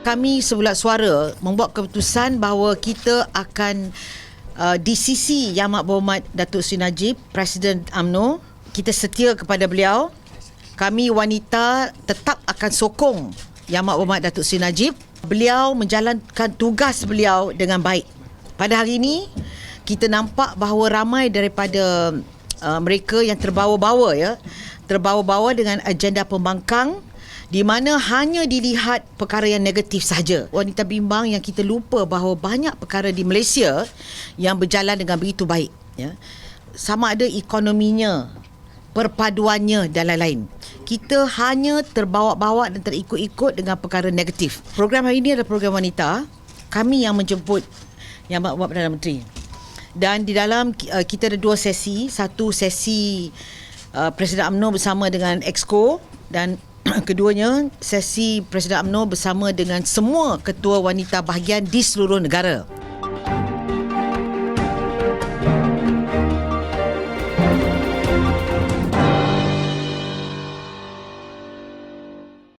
kami sebulat suara membuat keputusan bahawa kita akan uh, sisi Yang Amat Berhormat Datuk Seri Najib, Presiden AMNO, kita setia kepada beliau. Kami wanita tetap akan sokong Yang Amat Berhormat Datuk Seri Najib. Beliau menjalankan tugas beliau dengan baik. Pada hari ini, kita nampak bahawa ramai daripada uh, mereka yang terbawa-bawa ya, terbawa-bawa dengan agenda pembangkang di mana hanya dilihat perkara yang negatif saja. Wanita bimbang yang kita lupa bahawa banyak perkara di Malaysia yang berjalan dengan begitu baik. Ya. Sama ada ekonominya, perpaduannya dan lain-lain. Kita hanya terbawa-bawa dan terikut-ikut dengan perkara negatif. Program hari ini adalah program wanita. Kami yang menjemput Yang Amat Perdana Menteri. Dan di dalam uh, kita ada dua sesi. Satu sesi uh, Presiden UMNO bersama dengan Exco dan keduanya sesi Presiden UMNO bersama dengan semua ketua wanita bahagian di seluruh negara.